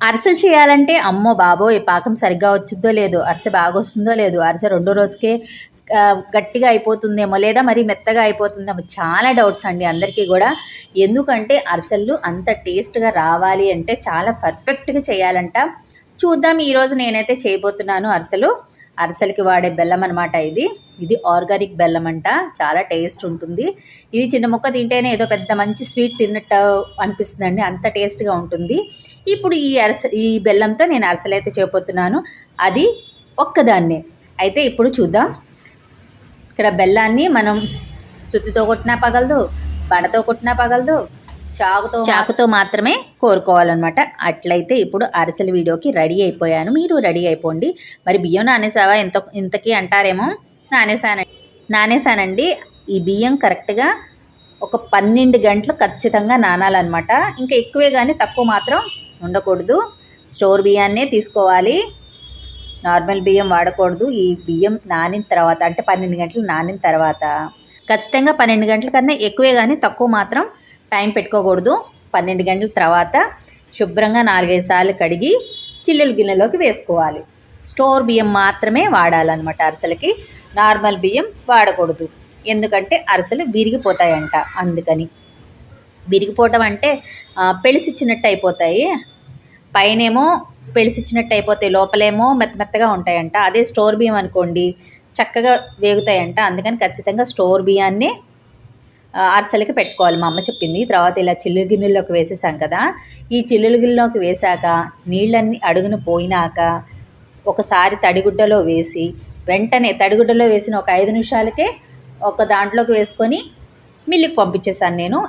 అరిసెలు చేయాలంటే అమ్మో బాబోయ్ పాకం సరిగ్గా వచ్చిందో లేదో అరిసె బాగా వస్తుందో లేదో అరిసె రెండో రోజుకే గట్టిగా అయిపోతుందేమో లేదా మరి మెత్తగా అయిపోతుందేమో చాలా డౌట్స్ అండి అందరికీ కూడా. ఎందుకంటే అరిసెలు అంత టేస్ట్గా రావాలి అంటే చాలా పర్ఫెక్ట్గా చేయాలంట. చూద్దాం ఈరోజు నేనైతే చేయబోతున్నాను అరిసెలు. అరిసెలకి వాడే బెల్లం అనమాట ఇది. ఇది ఆర్గానిక్ బెల్లం అంట. చాలా టేస్ట్ ఉంటుంది. ఇది చిన్న ముక్క తింటేనే ఏదో పెద్ద మంచి స్వీట్ తిన్నట్టు అనిపిస్తుందండి. అంత టేస్ట్గా ఉంటుంది. ఇప్పుడు ఈ అరస ఈ బెల్లంతో నేను అరసలు అయితే చేయబోతున్నాను. అది ఒక్కదాన్నే. అయితే ఇప్పుడు చూద్దాం. ఇక్కడ బెల్లాన్ని మనం సుత్తితో కొట్టినా పగలదు బండతో కొట్టినా పగలదు చాకుతో చాకుతో మాత్రమే కోరుకోవాలన్నమాట. అట్లయితే ఇప్పుడు అరిసెల వీడియోకి రెడీ అయిపోయాను. మీరు రెడీ అయిపోండి. మరి బియ్యం నానేసావా? ఎంత ఇంతకీ అంటారేమో? నానేసానండి నానేసానండి. ఈ బియ్యం కరెక్ట్గా ఒక పన్నెండు గంటలు ఖచ్చితంగా నానాలన్నమాట. ఇంకా ఎక్కువే కానీ తక్కువ మాత్రం ఉండకూడదు. స్టోర్ బియ్యాన్నే తీసుకోవాలి. నార్మల్ బియ్యం వాడకూడదు. ఈ బియ్యం నానిన తర్వాత అంటే పన్నెండు గంటలు నానిన తర్వాత ఖచ్చితంగా పన్నెండు గంటల కన్నా ఎక్కువే కానీ తక్కువ మాత్రం టైం పెట్టుకోకూడదు. పన్నెండు గంటల తర్వాత శుభ్రంగా నాలుగైదు సార్లు కడిగి చిల్లుల గిన్నెలోకి వేసుకోవాలి. స్టోర్ బియ్యం మాత్రమే వాడాలన్నమాట అరిసెలకి. నార్మల్ బియ్యం వాడకూడదు. ఎందుకంటే అరిసెలు విరిగిపోతాయంట అందుకని. విరిగిపోవటం అంటే పెలిసిచ్చినట్టు పెళిసిచ్చినట్టు అయిపోతాయి. పైనేమో పెళిసిచ్చినట్టు అయిపోతాయి లోపలేమో మెత్త మెత్తగా ఉంటాయంట. అదే స్టోర్ బియ్యం అనుకోండి చక్కగా వేగుతాయంట. అందుకని ఖచ్చితంగా స్టోర్ బియ్యాన్ని అరసలకి పెట్టుకోవాలి. మా అమ్మ చెప్పింది. తర్వాత ఇలా చిల్లుల గిన్నెల్లోకి వేసేసాం కదా. ఈ చిల్లుల గిన్నెలోకి వేసాక నీళ్ళన్నీ అడుగున పోయినాక ఒకసారి తడిగుడ్డలో వేసి వెంటనే తడిగుడ్డలో వేసిన ఒక ఐదు నిమిషాలకే ఒక దాంట్లోకి వేసుకొని మిల్లుకి పంపించేసాను నేను.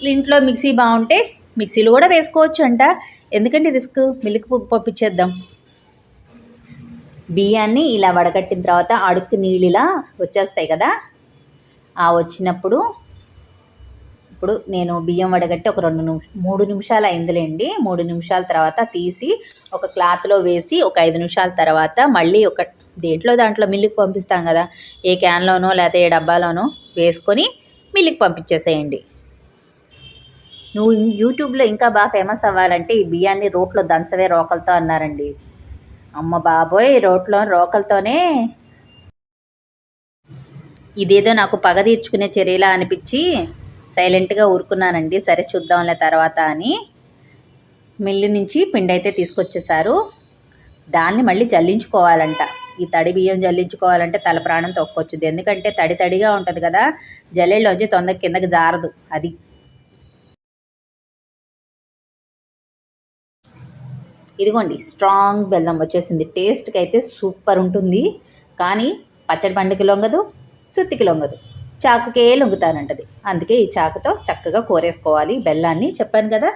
ఇంట్లో మిక్సీ బాగుంటే మిక్సీలో కూడా వేసుకోవచ్చు అంట ఎందుకంటే రిస్క్? మిల్లుకి పంపించేద్దాం. బియ్యాన్ని ఇలా వడగట్టిన తర్వాత అడుక్కు నీళ్ళు ఇలా వచ్చేస్తాయి కదా. వచ్చినప్పుడు ఇప్పుడు నేను బియ్యం వడగట్టి ఒక రెండు నిమిషం మూడు నిమిషాలు అయిందిలేండి. మూడు నిమిషాల తర్వాత తీసి ఒక క్లాత్లో వేసి ఒక ఐదు నిమిషాల తర్వాత మళ్ళీ ఒక దేంట్లో దాంట్లో మిల్లుకి పంపిస్తాం కదా ఏ క్యాన్లోనో లేకపోతే ఏ డబ్బాలోనో వేసుకొని మిల్లుకి పంపించేసేయండి. నువ్వు యూట్యూబ్లో ఇంకా బాగా ఫేమస్ అవ్వాలంటే ఈ బియ్యాన్ని రోట్లో దంచవే రోకలతో అన్నారండి. అమ్మ బాబోయ్ రోట్లో రోకలతోనే ఇదేదో నాకు పగ తీర్చుకునే చర్యలా అనిపించి సైలెంట్గా ఊరుకున్నానండి. సరే చూద్దాంలే తర్వాత అని మిల్లు నుంచి పిండి అయితే తీసుకొచ్చేసారు దాన్ని మళ్ళీ జల్లించుకోవాలంట. ఈ తడి బియ్యం జల్లించుకోవాలంటే తల ప్రాణం తొక్కొచ్చుద్ది. ఎందుకంటే తడి తడిగా ఉంటుంది కదా జల్లెళ్ళలోంచి తొందర కిందకి జారదు అది. ఇదిగోండి స్ట్రాంగ్ బెల్లం వచ్చేసింది. టేస్ట్కి అయితే సూపర్ ఉంటుంది. కానీ పచ్చడి పండుగ లొంగదు సుత్తికి లొంగదు. చాకుకే లొంగుతానంటది. అందుకే ఈ చాకుతో చక్కగా కోరేసుకోవాలి. బెల్లాన్ని చెప్పాను కదా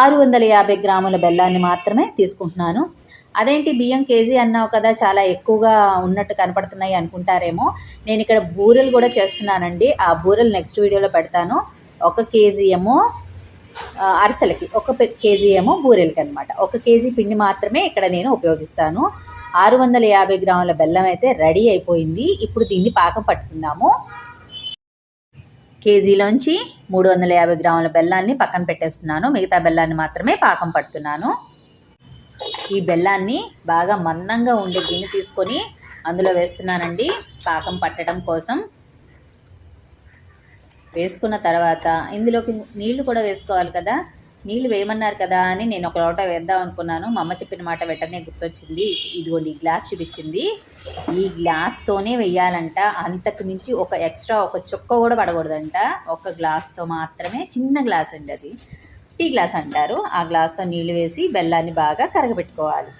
ఆరు వందల యాభై గ్రాముల బెల్లాన్ని మాత్రమే తీసుకుంటున్నాను. అదేంటి బియ్యం కేజీ అన్నావు కదా చాలా ఎక్కువగా ఉన్నట్టు కనపడుతున్నాయి అనుకుంటారేమో. నేను ఇక్కడ బూరెలు కూడా చేస్తున్నానండి. ఆ బూరెలు నెక్స్ట్ వీడియోలో పెడతాను. ఒక కేజీ ఏమో అరిసెలకి ఒక కేజీ ఏమో బూరెలకి అనమాట ఒక కేజీ పిండి మాత్రమే ఇక్కడ నేను ఉపయోగిస్తాను. ఆరు వందల యాభై గ్రాముల బెల్లం అయితే రెడీ అయిపోయింది. ఇప్పుడు దీన్ని పాకం పట్టుకుందాము. కేజీలోంచి మూడు వందల యాభై గ్రాముల బెల్లాన్ని పక్కన పెట్టేస్తున్నాను. మిగతా బెల్లాన్ని మాత్రమే పాకం పడుతున్నాను. ఈ బెల్లాన్ని బాగా మందంగా ఉండే గిన్నె తీసుకొని అందులో వేస్తున్నానండి. పాకం పట్టడం కోసం. వేసుకున్న తర్వాత ఇందులోకి నీళ్ళు కూడా వేసుకోవాలి కదా. నీళ్ళు వేయమన్నారు కదా అని నేను ఒక లోట వేద్దాం అనుకున్నాను. మా అమ్మ చెప్పిన మాట వెంటనే గుర్తొచ్చింది. ఇదిగోండి ఈ గ్లాస్ చూపించింది. ఈ గ్లాస్తోనే వేయాలంట. అంతకు మించి ఒక ఎక్స్ట్రా ఒక చుక్క కూడా పడకూడదంట. ఒక గ్లాస్తో మాత్రమే చిన్న గ్లాస్ అండి అది. టీ గ్లాస్ అంటారు. ఆ గ్లాస్తో నీళ్ళు వేసి బెల్లాన్ని బాగా కరగబెట్టుకోవాలి.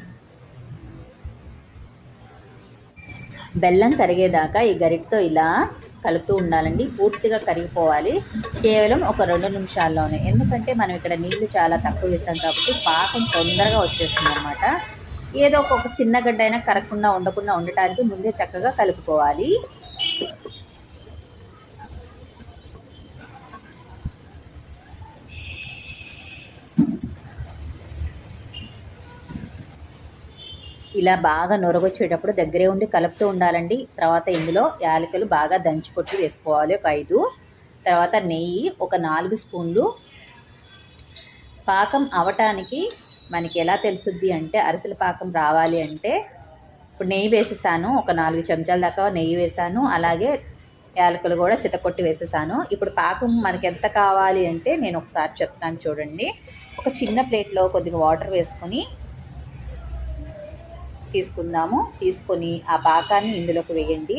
బెల్లం కరిగేదాకా ఈ గరిటతో ఇలా కలుపుతూ ఉండాలండి. పూర్తిగా కరిగిపోవాలి. కేవలం ఒక రెండు నిమిషాల్లోనే. ఎందుకంటే మనం ఇక్కడ నీళ్ళు చాలా తక్కువ వేసాం కాబట్టి పాకం తొందరగా వచ్చేస్తుంది అనమాట ఏదో ఒక ఒక చిన్న గడ్డ అయినా కరగకుండా ఉండకుండా ఉండటానికి ముందే చక్కగా కలుపుకోవాలి. ఇలా బాగా నొరగొచ్చేటప్పుడు దగ్గరే ఉండి కలుపుతూ ఉండాలండి. తర్వాత ఇందులో యాలకులు బాగా దంచి కొట్టి వేసుకోవాలి ఒక ఐదు. తర్వాత నెయ్యి ఒక నాలుగు స్పూన్లు. పాకం అవటానికి మనకి ఎలా తెలుసుద్ది అంటే అరిసెల పాకం రావాలి అంటే ఇప్పుడు నెయ్యి వేసేసాను ఒక నాలుగు చెంచాల దాకా నెయ్యి వేసాను అలాగే యాలకులు కూడా చితకొట్టి వేసేసాను. ఇప్పుడు పాకం మనకి ఎంత కావాలి అంటే నేను ఒకసారి చెప్తాను చూడండి. ఒక చిన్న ప్లేట్లో కొద్దిగా వాటర్ వేసుకొని తీసుకుందాము. తీసుకొని ఆ పాకాన్ని ఇందులోకి వేయండి.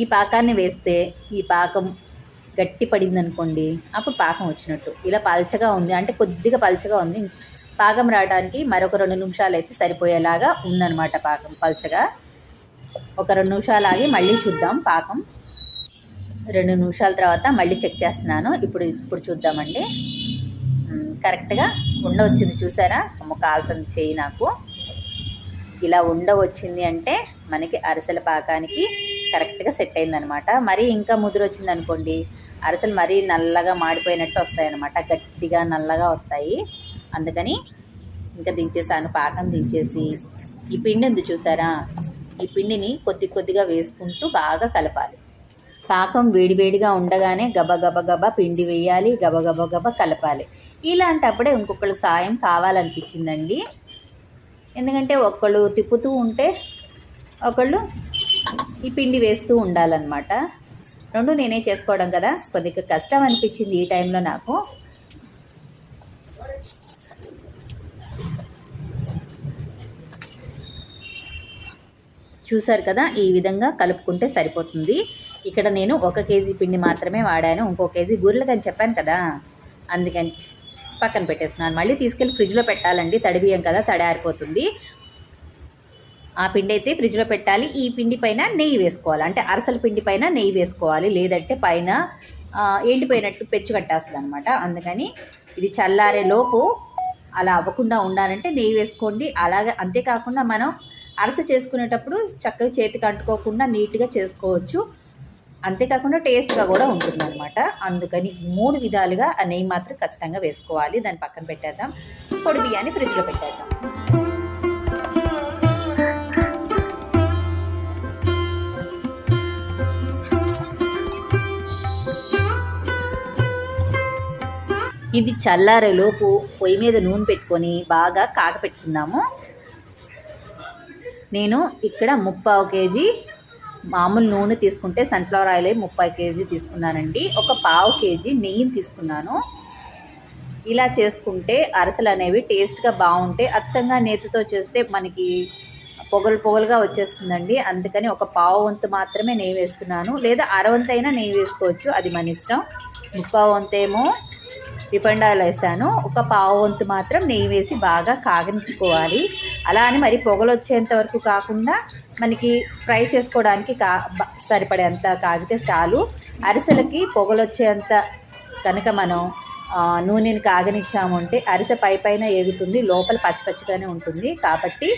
ఈ పాకాన్ని వేస్తే ఈ పాకం గట్టి పడింది అనుకోండి అప్పుడు పాకం వచ్చినట్టు. ఇలా పల్చగా ఉంది అంటే కొద్దిగా పల్చగా ఉంది. పాకం రావడానికి మరొక రెండు నిమిషాలు అయితే సరిపోయేలాగా ఉందన్నమాట పాకం పల్చగా. ఒక రెండు నిమిషాలు ఆగి మళ్ళీ చూద్దాం పాకం. రెండు నిమిషాల తర్వాత మళ్ళీ చెక్ చేస్తున్నాను. ఇప్పుడు ఇప్పుడు చూద్దామండి. కరెక్ట్గా ఉండ వచ్చింది చూసారా? అమ్మ కాలుతుంది చేయి నాకు. ఇలా ఉండ వచ్చింది అంటే మనకి అరిసెల పాకానికి కరెక్ట్గా సెట్ అయిందనమాట మరీ ఇంకా ముదురు వచ్చింది అనుకోండి అరిసెలు మరీ నల్లగా మాడిపోయినట్టు వస్తాయి అనమాట గట్టిగా నల్లగా వస్తాయి. అందుకని ఇంకా దించేసాను పాకం దించేసి. ఈ పిండి ఉంది చూసారా? ఈ పిండిని కొద్ది కొద్దిగా వేసుకుంటూ బాగా కలపాలి. పాకం వేడివేడిగా ఉండగానే గబ గబ గబ పిండి వేయాలి గబ గబ గబ కలపాలి. ఇలాంటప్పుడే ఇంకొకళ్ళకి సాయం కావాలనిపించిందండి. ఎందుకంటే ఒకళ్ళు తిప్పుతూ ఉంటే ఒకళ్ళు ఈ పిండి వేస్తూ ఉండాలన్నమాట. రెండు నేనే చేసుకోవడం కదా కొద్దిగా కష్టం అనిపించింది ఈ టైంలో నాకు. చూసారు కదా ఈ విధంగా కలుపుకుంటే సరిపోతుంది. ఇక్కడ నేను ఒక కేజీ పిండి మాత్రమే వాడాను ఇంకో కేజీ గుర్రెలకు అని చెప్పాను కదా. అందుకని పక్కన పెట్టేస్తున్నాను. మళ్ళీ తీసుకెళ్ళి ఫ్రిడ్జ్లో పెట్టాలండి. తడి బియ్యం కదా తడారిపోతుంది ఆ పిండి అయితే ఫ్రిడ్జ్లో పెట్టాలి. ఈ పిండి పైన నెయ్యి వేసుకోవాలి. అంటే అరసల పిండి పైన నెయ్యి వేసుకోవాలి. లేదంటే పైన ఎండిపోయినట్టు పెచ్చు కట్టేస్తుంది అనమాట అందుకని ఇది చల్లారే లోపు అలా అవ్వకుండా ఉండాలంటే నెయ్యి వేసుకోండి. అలాగే అంతేకాకుండా మనం అరస చేసుకునేటప్పుడు చక్కగా చేతికి అంటుకోకుండా నీట్గా చేసుకోవచ్చు. అంతేకాకుండా టేస్ట్గా కూడా ఉంటుంది అనమాట అందుకని మూడు విధాలుగా ఆ నెయ్యి మాత్రం ఖచ్చితంగా వేసుకోవాలి. దాన్ని పక్కన పెట్టేద్దాం. పొడి బియ్యాన్ని ఫ్రిడ్జ్లో పెట్టేద్దాం. ఇది చల్లారేలోపు పొయ్యి మీద నూనె పెట్టుకొని బాగా కాగపెట్టుకుందాము. నేను ఇక్కడ ముప్పావు కేజీ మామూలు నూనె తీసుకుంటే సన్ఫ్లవర్ ఆయిల్ ముప్పై కేజీ తీసుకున్నానండి. ఒక పావు కేజీ నెయ్యిని తీసుకున్నాను. ఇలా చేసుకుంటే అరసలు అనేవి టేస్ట్గా బాగుంటాయి అచ్చంగా నేతితో చేస్తే మనకి పొగలు పొగలుగా వచ్చేస్తుందండి. అందుకని ఒక పావు వంతు మాత్రమే నెయ్యి వేస్తున్నాను. లేదా అరవంతైనా అయినా నెయ్యి వేసుకోవచ్చు. అది మన ఇష్టం. ముప్పావు వంతేమో రిఫండ్ ఆయిల్ వేసాను. ఒక పావు వంతు మాత్రం నెయ్యి వేసి బాగా కాగనించుకోవాలి అలా అని మరి పొగలు వచ్చేంత వరకు కాకుండా మనకి ఫ్రై చేసుకోవడానికి కా సరిపడేంత కాగితే చాలు. అరిసెలకి పొగలు వచ్చేంత కనుక మనం నూనెని కాగనిచ్చాము అంటే అరిసె పై పైన ఎగుతుంది లోపల పచ్చి పచ్చిగానే ఉంటుంది. కాబట్టి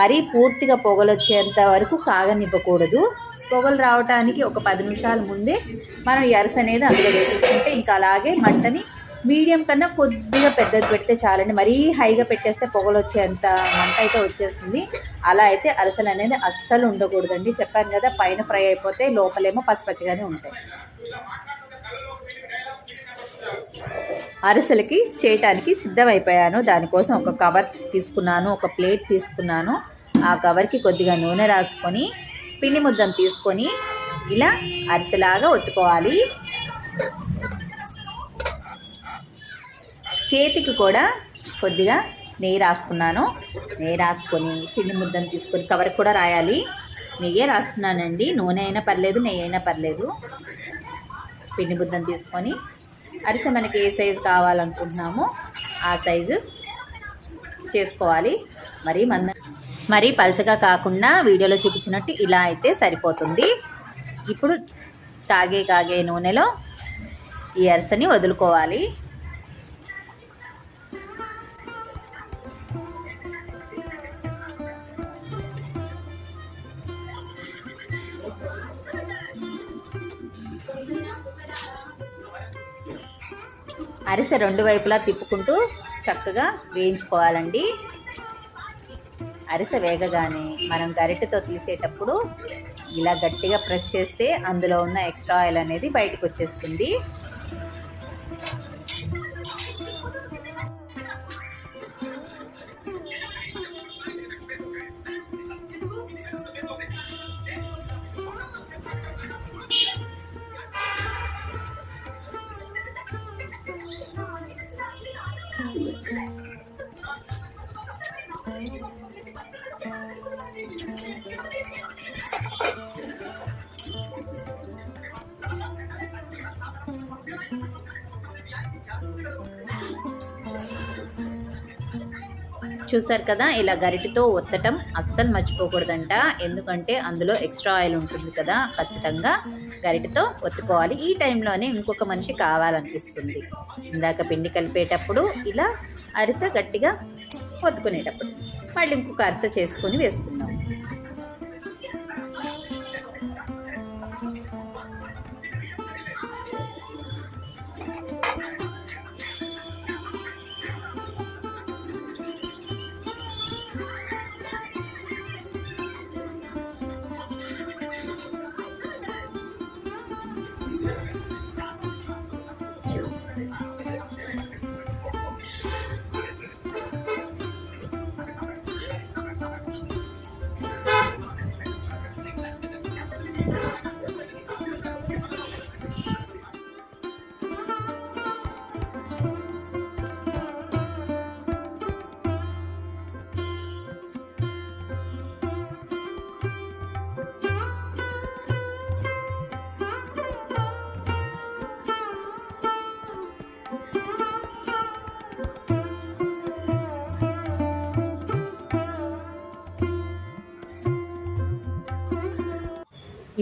మరీ పూర్తిగా పొగలు వచ్చేంత వరకు కాగనివ్వకూడదు. పొగలు రావటానికి ఒక పది నిమిషాల ముందే మనం ఈ అనేది అందులో వేసేసుకుంటే ఇంకా అలాగే మంటని మీడియం కన్నా కొద్దిగా పెద్దది పెడితే చాలండి. మరీ హైగా పెట్టేస్తే పొగలు వచ్చేంత మంట అయితే వచ్చేస్తుంది. అలా అయితే అరసలు అనేది అస్సలు ఉండకూడదండి. చెప్పాను కదా పైన ఫ్రై అయిపోతే లోపలేమో పచ్చి పచ్చిగానే ఉంటాయి. అరిసెలకి చేయటానికి సిద్ధమైపోయాను. దానికోసం ఒక కవర్ తీసుకున్నాను ఒక ప్లేట్ తీసుకున్నాను. ఆ కవర్కి కొద్దిగా నూనె రాసుకొని పిండి ముద్దను తీసుకొని ఇలా అరిసెలాగా ఒత్తుకోవాలి. చేతికి కూడా కొద్దిగా నెయ్యి రాసుకున్నాను. నెయ్యి రాసుకొని పిండి ముద్దను తీసుకొని కవర్ కూడా రాయాలి. నెయ్యే రాస్తున్నానండి. నూనె అయినా పర్లేదు నెయ్యి అయినా పర్లేదు. పిండి ముద్దను తీసుకొని అరిసె మనకి ఏ సైజు కావాలనుకుంటున్నామో ఆ సైజు చేసుకోవాలి. మరి మంద మరి పలచగా కాకుండా వీడియోలో చూపించినట్టు ఇలా అయితే సరిపోతుంది. ఇప్పుడు కాగే కాగే నూనెలో ఈ అరిసెని వదులుకోవాలి. అరిసె రెండు వైపులా తిప్పుకుంటూ చక్కగా వేయించుకోవాలండి. అరిస వేగగానే మనం గరిటెతో తీసేటప్పుడు ఇలా గట్టిగా ప్రెస్ చేస్తే అందులో ఉన్న ఎక్స్ట్రా ఆయిల్ అనేది బయటకు వచ్చేస్తుంది. చూసారు కదా ఇలా గరిటితో ఒత్తటం అస్సలు మర్చిపోకూడదంట. ఎందుకంటే అందులో ఎక్స్ట్రా ఆయిల్ ఉంటుంది కదా ఖచ్చితంగా గరిటతో ఒత్తుకోవాలి. ఈ టైంలోనే ఇంకొక మనిషి కావాలనిపిస్తుంది. ఇందాక పిండి కలిపేటప్పుడు ఇలా అరిసె గట్టిగా ఒత్తుకునేటప్పుడు. మళ్ళీ ఇంకొక అరిసె చేసుకొని వేసుకుంటాం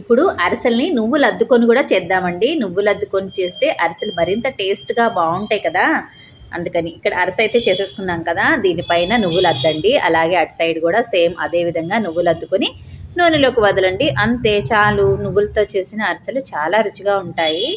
ఇప్పుడు అరిసెల్ని నువ్వులు అద్దుకొని కూడా చేద్దామండి. నువ్వులు అద్దుకొని చేస్తే అరిసెలు మరింత టేస్ట్గా బాగుంటాయి కదా. అందుకని ఇక్కడ అరస అయితే చేసేసుకున్నాం కదా. దీనిపైన నువ్వులు అద్దండి అలాగే అటు సైడ్ కూడా సేమ్ అదే విధంగా నువ్వులు అద్దుకొని నూనెలోకి వదలండి. అంతే చాలు. నువ్వులతో చేసిన అరిసెలు చాలా రుచిగా ఉంటాయి.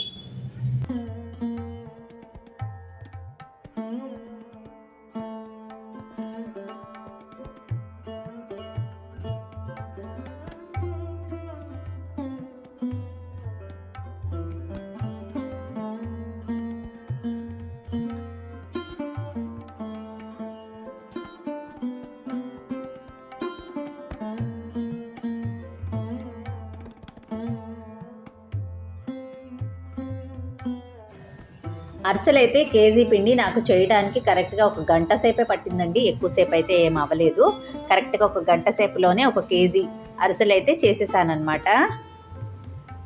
అరిసెలు అయితే కేజీ పిండి నాకు చేయడానికి కరెక్ట్గా ఒక గంట సేపే పట్టిందండి. ఎక్కువసేపు అయితే ఏం అవ్వలేదు. కరెక్ట్గా ఒక గంట సేపులోనే ఒక కేజీ అరిసెలు అయితే చేసేసానమాట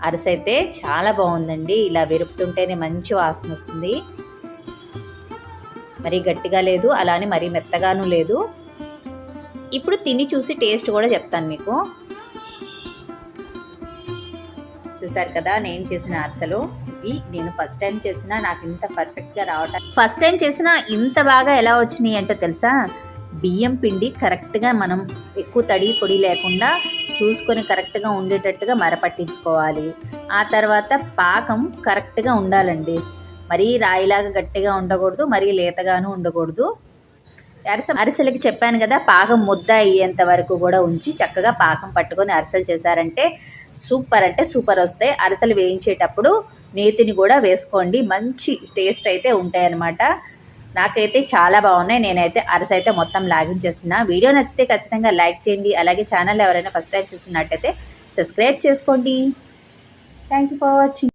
అరిసె అయితే చాలా బాగుందండి. ఇలా విరుపుతుంటేనే మంచి వాసన వస్తుంది. మరీ గట్టిగా లేదు అలానే మరీ మెత్తగాను లేదు. ఇప్పుడు తిని చూసి టేస్ట్ కూడా చెప్తాను మీకు. చూసారు కదా నేను చేసిన అరసలు. ఇది నేను ఫస్ట్ టైం చేసినా నాకు ఇంత పర్ఫెక్ట్గా రావటం. ఫస్ట్ టైం చేసినా ఇంత బాగా ఎలా వచ్చినాయి అంటే తెలుసా? బియ్యం పిండి కరెక్ట్గా మనం ఎక్కువ తడి పొడి లేకుండా చూసుకొని కరెక్ట్గా ఉండేటట్టుగా మరపట్టించుకోవాలి. ఆ తర్వాత పాకం కరెక్ట్గా ఉండాలండి. మరీ రాయిలాగా గట్టిగా ఉండకూడదు మరీ లేతగాను ఉండకూడదు. అరిసె అరిసెలకి చెప్పాను కదా పాకం ముద్ద అయ్యేంత వరకు కూడా ఉంచి చక్కగా పాకం పట్టుకొని అరిసెలు చేశారంటే సూపర్ అంటే సూపర్ వస్తాయి. అరిసెలు వేయించేటప్పుడు నేతిని కూడా వేసుకోండి. మంచి టేస్ట్ అయితే ఉంటాయన్నమాట. నాకైతే చాలా బాగున్నాయి. నేనైతే అరస అయితే మొత్తం లాగించేస్తున్నా. వీడియో నచ్చితే ఖచ్చితంగా లైక్ చేయండి. అలాగే ఛానల్ ఎవరైనా ఫస్ట్ టైం చూస్తున్నట్టయితే సబ్స్క్రైబ్ చేసుకోండి. Thank you for watching